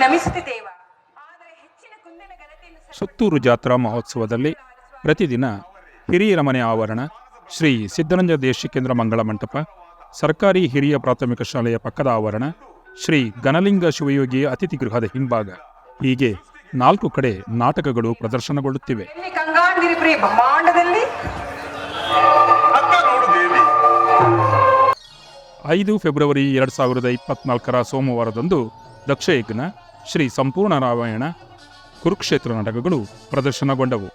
ನಮಿಸುತ್ತಿದ್ದೇವ ಆದರೆ ಹೆಚ್ಚಿನ ಕುಂದನ ಘನತೆಯನ್ನು ಸುತ್ತೂರು ಜಾತ್ರಾ ಮಹೋತ್ಸವದಲ್ಲಿ ಪ್ರತಿದಿನ ಹಿರಿಯರ ಮನೆ ಆವರಣ ಶ್ರೀ ಸಿದ್ದರಂಜ ದೇಶಿಕೇಂದ್ರ ಮಂಗಳ ಮಂಟಪ ಸರ್ಕಾರಿ ಹಿರಿಯ ಪ್ರಾಥಮಿಕ ಶಾಲೆಯ ಪಕ್ಕದ ಆವರಣ ಶ್ರೀ ಗಣಲಿಂಗ ಶಿವಯೋಗಿಯ ಅತಿಥಿ ಗೃಹದ ಹಿಂಭಾಗ. ಹೀಗೆ ನಾಲ್ಕು ಕಡೆ ನಾಟಕಗಳು ಪ್ರದರ್ಶನಗೊಳ್ಳುತ್ತಿವೆ. ಐದು ಫೆಬ್ರವರಿ ಎರಡು ಸಾವಿರದ ಇಪ್ಪತ್ನಾಲ್ಕರ ಸೋಮವಾರದಂದು ದಕ್ಷಯಜ್ಞ ಶ್ರೀ ಸಂಪೂರ್ಣ ರಾಮಾಯಣ ಕುರುಕ್ಷೇತ್ರ ನಾಟಕಗಳು ಪ್ರದರ್ಶನಗೊಂಡವು.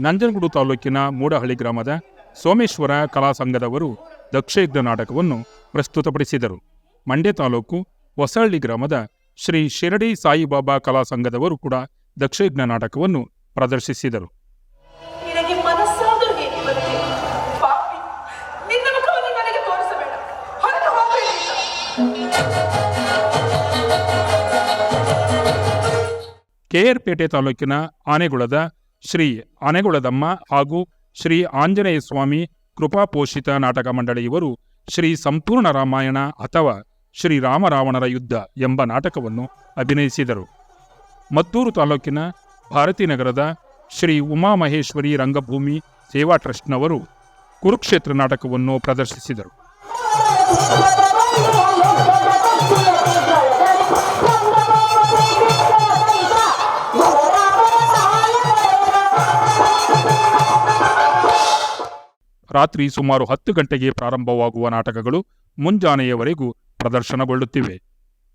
ನಂಜನಗೂಡು ತಾಲೂಕಿನ ಮೂಡಹಳ್ಳಿ ಗ್ರಾಮದ ಸೋಮೇಶ್ವರ ಕಲಾ ಸಂಘದವರು ದಕ್ಷಯಜ್ಞ ನಾಟಕವನ್ನು ಪ್ರಸ್ತುತಪಡಿಸಿದರು. ಮಂಡ್ಯ ತಾಲೂಕು ಹೊಸಹಳ್ಳಿ ಗ್ರಾಮದ ಶ್ರೀ ಶಿರಡಿ ಸಾಯಿಬಾಬಾ ಕಲಾ ಸಂಘದವರು ಕೂಡ ದಕ್ಷಯಜ್ಞ ನಾಟಕವನ್ನು ಪ್ರದರ್ಶಿಸಿದರು. ಕೆಆರ್ಪೇಟೆ ತಾಲೂಕಿನ ಆನೆಗುಳದ ಶ್ರೀ ಆನೆಗುಳದಮ್ಮ ಹಾಗೂ ಶ್ರೀ ಆಂಜನೇಯ ಸ್ವಾಮಿ ಕೃಪಾಪೋಷಿತ ನಾಟಕ ಮಂಡಳಿಯವರು ಶ್ರೀ ಸಂಪೂರ್ಣ ರಾಮಾಯಣ ಅಥವಾ ಶ್ರೀ ರಾಮರಾವಣರ ಯುದ್ಧ ಎಂಬ ನಾಟಕವನ್ನು ಅಭಿನಯಿಸಿದರು. ಮದ್ದೂರು ತಾಲೂಕಿನ ಭಾರತೀನಗರದ ಶ್ರೀ ಉಮಾಮಹೇಶ್ವರಿ ರಂಗಭೂಮಿ ಸೇವಾ ಟ್ರಸ್ಟ್ನವರು ಕುರುಕ್ಷೇತ್ರ ನಾಟಕವನ್ನು ಪ್ರದರ್ಶಿಸಿದರು. ರಾತ್ರಿ ಸುಮಾರು ಹತ್ತು ಗಂಟೆಗೆ ಪ್ರಾರಂಭವಾಗುವ ನಾಟಕಗಳು ಮುಂಜಾನೆಯವರೆಗೂ ಪ್ರದರ್ಶನಗೊಳ್ಳುತ್ತಿವೆ.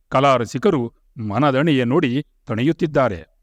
ಕಲಾ ರಸಿಕರು ಮನದಣಿಯ ನೋಡಿ ತಣಿಯುತ್ತಿದ್ದಾರೆ.